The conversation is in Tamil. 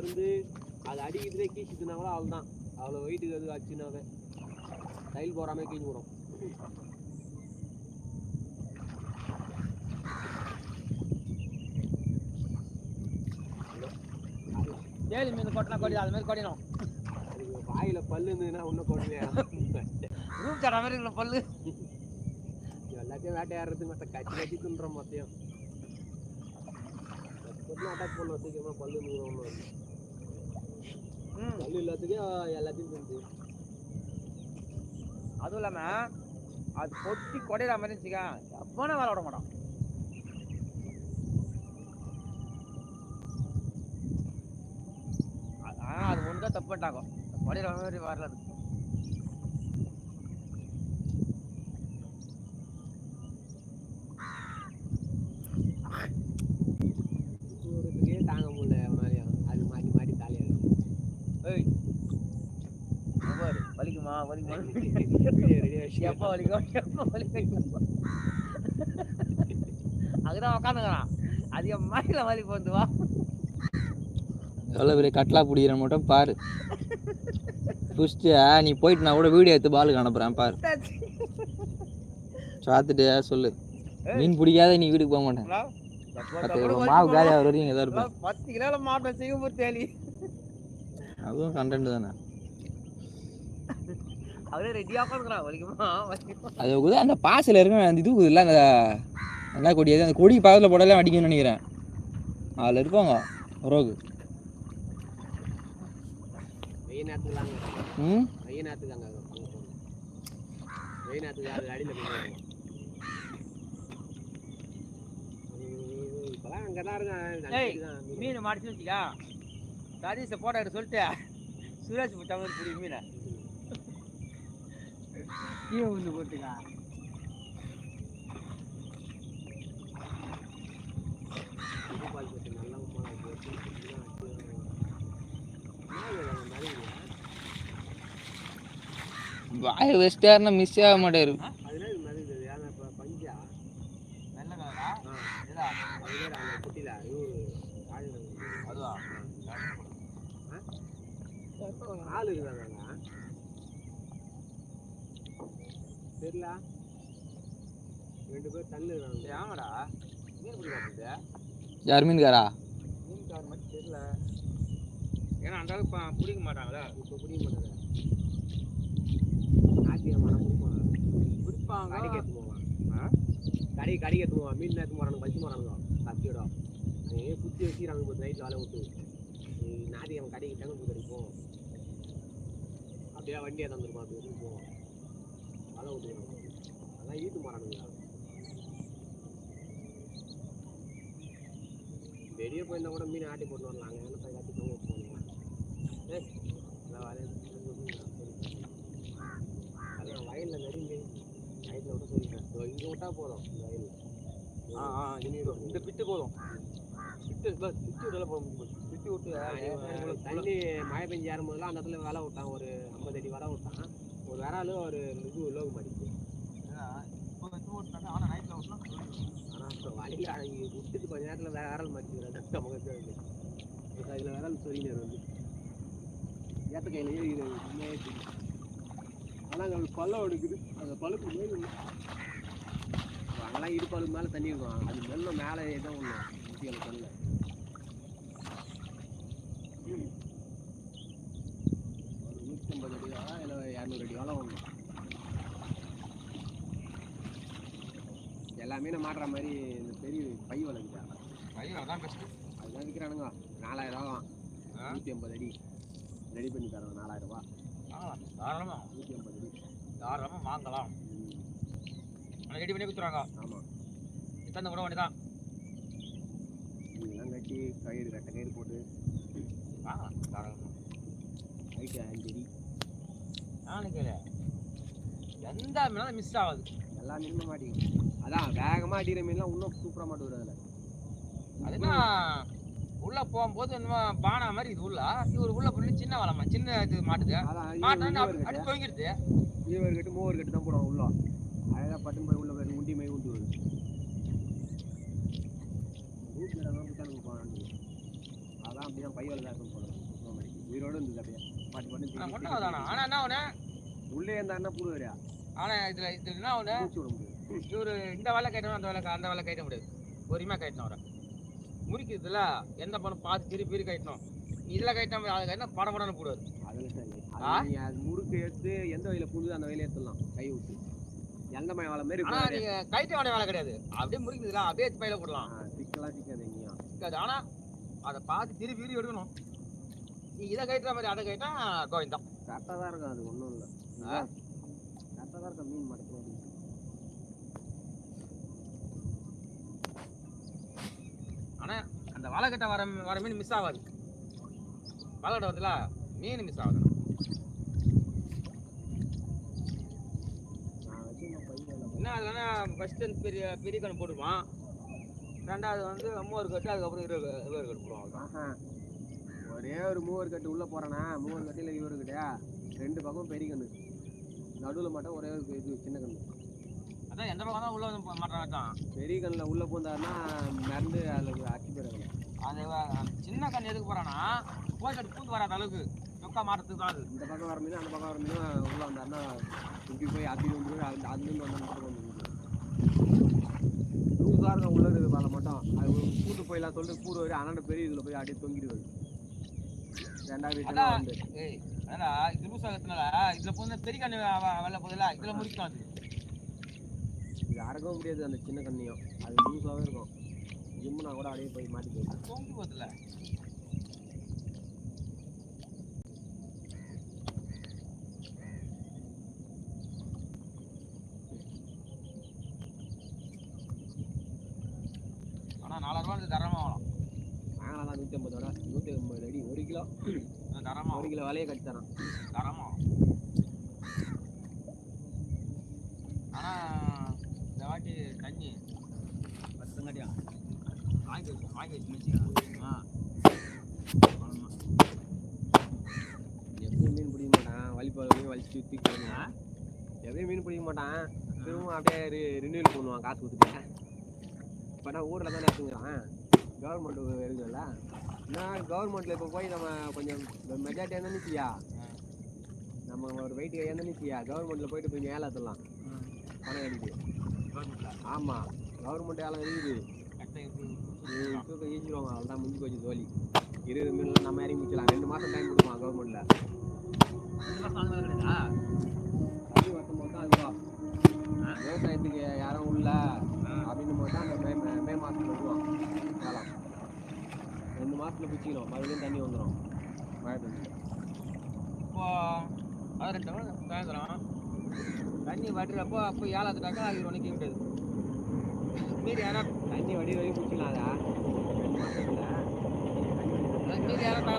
இருந்து அது அடிக்கிறதே கீச்சுதுனா கூட அவள் தான் அவ்வளோ வெயிட்டுக்கு அது ஆச்சுனாவே டைல் போடாமல் கீழ் விடும் ஏழு மீன் கொட்டினா கொடி அது மாதிரி கொடினோம் வாயில் பல்லு இருந்ததுன்னா இன்னும் கொடுமையா ரூம் தர மாதிரி இல்லை பல்லு. எல்லாத்தையும் வேட்டையாடுறதுக்கு மற்ற கச்சி கச்சி தின்றோம் மொத்தையும் அட்டாக் பண்ணுவோம் சீக்கிரமாக பல்லு நூறு ஒன்று ம் எல்லாத்துக்கும் எல்லாத்தையும் தின்று அதுவும் இல்லாம அது கொட்டி கொடையில மாதிரி இருந்துச்சுக்கா. எவ்வளோ வேலை விட மாட்டோம் ஆனா அது ஒன்று தப்பு பண்ணிட்டாங்க. கொடையிற மாதிரி வரல அது தூரத்துக்கே தாங்க முடியல அவனாலையும் அது மாட்டி மாட்டி தலையாக ஏய் பாரு வலிக்குமா? வலிக்குமா? எப்போ வலிக்கும்? எப்போ வலிக்கும்? அங்கதான் உக்காந்துக்கிறான் அதிக மயில வலி போந்து வா. எவ்வளோ பெரிய கட்லா பிடிக்கிற மட்டும் பாரு. புஷ்டு நீ போயிட்டு நான் கூட வீடியோ எடுத்து பாலுக்கு அனுப்புகிறேன் பாரு. பார்த்துட்டு சொல்லு. மீன் பிடிக்காத நீ வீட்டுக்கு போக மாட்டேன். பத்து மாவு காலி ஆகிற வரைக்கும் ஏதோ இருப்பேன் பத்து கிலோல மாட்டோம் சிங்கப்பூர் தேலி. அதுவும் கண்டென்ட் தானே. அவரே ரெடியா உட்காந்துக்கிறான் வலிக்குமா? அது கூட அந்த பாசில் இருக்க அந்த இது இல்லை அந்த என்ன கொடி அது? அந்த கொடி பக்கத்தில் போட்டாலே அடிக்கும்னு நினைக்கிறேன். அதில் இருப்பாங்க ரோகு. ம்? மீன் மாடிச்சு வச்சுக்கா சதீஷை போட்டோ எடுத்து சொல்லிட்டு. சுரேஷ் போட்ட மாதிரி புடி மீனை. கீழே வந்து போட்டுக்கா. வாயை வச்சிட்டாருன்னா மிஸ் ஆக மாட்டாரு அதுனா இது மாதிரி இது ஏன்னா இப்போ பஞ்சா வெள்ளை கலரா ஆ இதா அது வேறு அந்த குட்டியில் இவரு ஆளுங்க அதுவா ஆள் இருக்காங்க தெரியல. ரெண்டு பேர் தள்ளு இருக்காங்க. ஆமாடா. மீன் பிடிக்காது யார் மீன்காரா? மீன் கார் மட்டும் தெரியல. ஏன்னா அந்த அளவுக்கு பிடிக்க மாட்டாங்களா இப்போ புரிய மாட்டாங்க. ஞாயிற்றுக்கிழமை பிடிப்பாங்க பிடிப்பாங்க. கடைக்கு எடுத்து போவான் ஆ? கடை கடைக்கு எடுத்து போவான் மீன் நேரத்து போகிறாங்க பச்சு போகிறாங்க கத்தியோட அங்கே குத்தி வச்சுக்கிறாங்க இப்போ நைட்டில் வேலை விட்டு. ஞாயிற்றுக்கிழமை கடைக்கு தங்க கிடைக்கும் அப்படியே வண்டியை தந்துருப்பான் அப்படி எடுத்து போவோம். வேலை விட்டுக்கிறாங்க அதான் ஈட்டு மாறானுங்க வெளியே போயிருந்தா கூட மீன் ஆட்டி போட்டு வரலாம். அங்கே போய் கட்டி தொங்க போகணும் ஏய் நான் அதான் வயலில் நெருங்கி நைட்டில் விட சொல்லிட்டேன் இங்கே விட்டா போதும் இந்த வயலில். ஆ ஆ இந்த பிட்டு போதும். பிட்டு பிட்டு போட முடியும்? பிட்டு விட்டு தண்ணி மழை பெஞ்சு ஏறும்போதெல்லாம் அந்த இடத்துல வேலை விட்டான். ஒரு ஐம்பது அடி வலை விட்டான். ஒரு விராலு ஒரு இது லோகு மாடிக்கு ஆனால் வழியில் அடங்கி விட்டுட்டு கொஞ்ச நேரத்தில் வேற விரல் மாட்டிக்கிறாங்க நமக்கு அதில் விரல் சொல்லினார் வந்து. ஏற்ற கையில் தெரியும் ஆனால் அங்கே பள்ளம் எடுக்குது அந்த பழுப்பு மேலே அங்கெல்லாம் இடுப்பழுக்கு மேலே தண்ணி இருக்கும். அது மெல்ல மேலே தான் ஒன்று முட்டியில் கல்ல ஒரு நூற்றி ஐம்பது அடி ஆழம் எல்லாமே நான் மாட்டுற மாதிரி இந்த பெரிய பை வளர்க்குதா ஐயோ அதான் பெஸ்ட்டு அதுதான் விற்கிறானுங்க. நாலாயிரம் ரூபா நூற்றி ஐம்பது அடி. ரெடி பண்ணி தரோம் நாலாயிரம் ரூபா. தாராளமாக நூற்றி ஐம்பது அடி. தாராளமாக வாங்கலாம். ரெடி பண்ணி கொடுத்துருவாங்க. ஆமாம் இத்தனை கூட வேண்டி தான் இதெல்லாம் கட்டி கயிறு கட்ட கயிறு போட்டு. வாங்கலாம் தாராளமாக ஹைட்டு அஞ்சு அடி நாளைக்கு எந்த மீனாலும் மிஸ் ஆகாது. எல்லா மீனும் மாட்டிக்கும் அதான் வேகமாக அடிக்கிற மீன்லாம் இன்னும் சூப்பராக மாட்டுவார் அதில். அதுனா உள்ள போகும்போது என்னமோ பானா மாதிரி இது உள்ள. இவர் உள்ள பண்ணி சின்ன வளமா சின்ன இது மாட்டுது. மாட்டான்னு அடி தொங்கிடுது. ஈவர் கட்டு மூவர் கட்டு தான் போடுவாங்க உள்ள. அழகாக பட்டுன்னு போய் உள்ள போய் உண்டி மை உண்டு வருது அதான் அப்படிதான் பையோல தான் இருக்கும் மாதிரி. உயிரோட இருந்தது அப்படியே. பாட்டு பாட்டு ஆனா தூக்கி கொட்டை தூக்கி வதானா ஆனா என்ன ஒண்ணு உள்ளே இருந்தாருன்னா புழு வரையா? ஆனா இதுல இதுல என்ன ஒண்ணு? மூச்சு விட இவரு இந்த வேலை கட்டணும் அந்த வேலை அந்த வேலை கட்ட முடியாது. பொறுமையா கட்டணும் அவரை. முறிக்கிறதுல எந்த பணம் பார்த்து திருப்பி திருப்பி கட்டணும் இதுல கட்டினா அதுக்கு என்ன படம் படம்னு போடுவாரு? அது நீ அது முறுக்கு எடுத்து எந்த வயல புழுது அந்த வயல எடுத்துடலாம். கை விட்டு எந்த மழை வலை ஆனா இருக்காது நீங்க கைட்ட வேண்டிய வேலை கிடையாது. அப்படியே முறிக்கிறதுல அப்படியே பையில போடலாம். சிக்கலாம் சிக்காது எங்கேயும் இருக்காது ஆனா அதை பார்த்து திருப்பி திருப்பி எடுக்கணும். நீ இதை கட்டுற மாதிரி அதை கட்டினா கோவிந்தம். கரெக்டாக தான் இருக்கும். அது ஒன்றும் இல்லை மீன் மடக்கணும் ஆனா அந்த வலை கட்ட வர வர மீன் மிஸ் ஆகாது. வலை கட்ட வரதுல மீன் மிஸ் ஆகுது. என்ன அதுலன்னா ஃபர்ஸ்ட் வந்து பெரிய பெரிய கண் போட்டுருப்பான் ரெண்டாவது வந்து மூவர் கட்டு அதுக்கப்புறம் இருபது இருபது கட்டு. ஆஹா. ஒரே ஒரு மூவர் கட்டு உள்ள போறானா? மூவர் கட்டில இவரு கிட்டயா? ரெண்டு பக்கம் பெரிய கண்ணு நடுவுல மட்டும் ஒரே ஒரு இது சின்ன கண்ணு அதான் எந்த பக்கம் தான் உள்ள வந்து மாட்டான் தான் பெரிய கண்ணுல உள்ள பூந்தாருன்னா மறந்து அதுல அச்சு போயிடுறாங்க அது சின்ன கண் எதுக்கு போறான்னா போய் கட்டு பூந்து வராத அளவுக்கு சொக்கா மாட்டத்துக்கு அது. இந்த பக்கம் வர மீன் அந்த பக்கம் வர மீன் உள்ள வந்தாருன்னா இப்படி போய் அப்படி வந்து அது அதுலேருந்து வந்தா மட்டும் லூஸாக இருக்கும் உள்ள இருக்குது மேலே மட்டும். அது கூட்டு போயிடலாம் சொல்லிட்டு கூடு வரை அண்ணன் பெரிய இதில் போய் அப்படியே தொங்கிடுவாரு. ரெண்டாவது இது லூஸ் ஆகிறதுனால இதுல போய் பெரிய கண்ணு வெள்ள போதில்ல இதுல முறிக்கும் அது. இது முடியாது அந்த சின்ன கண்ணியும். அது லூஸாகவே இருக்கும். ஜிம்முனா கூட அப்படியே போய் மாட்டி போயிடும். தொங்கி போதில்ல ஆனா நாலாயிரம் ரூபா இது தரமா வாங்கலாம். வாங்கலாம் தான் நூற்றி ஐம்பதோட நூற்றி ஐம்பது அடி. ஒரு கிலோ தரமா. ஒரு கிலோ விலையை கட்டி தரான். தரமா. ஆனா இந்த வாட்டி தண்ணி. பத்துங்கடியா வாங்கி வச்சு வாங்கி வச்சு வச்சுக்கா ஆ. ஆமா. எப்பயும் மீன் பிடிக்க மாட்டான். வலிப்பாடு வலிச்சு சுற்றி கிளம்புவான் எப்பயும் மீன் பிடிக்க மாட்டான். திரும்ப அப்படியே ரினியூல் பண்ணுவான் காசு கொடுத்துட்டு. இப்போ நான் ஊரில் தானே இருக்குங்கிறான் கவர்மெண்ட் இருக்குல்ல நான் கவர்மெண்ட்டில் இப்போ போய் நம்ம கொஞ்சம் மெஜாரிட்டி என்னன்னுச்சியா நம்ம ஒரு வெயிட் என்னன்னுச்சியா கவர்மெண்ட்டில் போயிட்டு போய் ஏலாத்தலாம் பணம் அடிக்கு கவர்மெண்ட்ல ஆமாம் கவர்மெண்ட் ஏலம் இருக்குது. தூக்கம் ஈச்சிடுவாங்க அவ்வளோதான் முடிஞ்சு போச்சு தோழி. இருபது மீன்லாம் நம்ம இறங்கி முடிச்சலாம் ரெண்டு மாதம் டைம் கொடுப்பான் கவர்மெண்ட்டில் போது தான் அதுவா விவசாயத்துக்கு யாரும் உள்ள அப்படின்னு போது தான் அந்த மே மே- மே மாதத்துல வருவான். ரெண்டு மாதத்துல பிடிச்சிக்கணும் மறுபடியும் தண்ணி வந்துடும் மழை பெஞ்சு இப்போ பதினெட்டு மணி சாயந்தரம் தண்ணி வட்டுறப்போ அப்போ ஏழாத்துட்டாக்கா அது ஒன்றும் முடியாது மீறி யாரா தண்ணி வடி வரைக்கும் பிடிச்சிக்கலாம் அதா ரெண்டு மீறி யாரா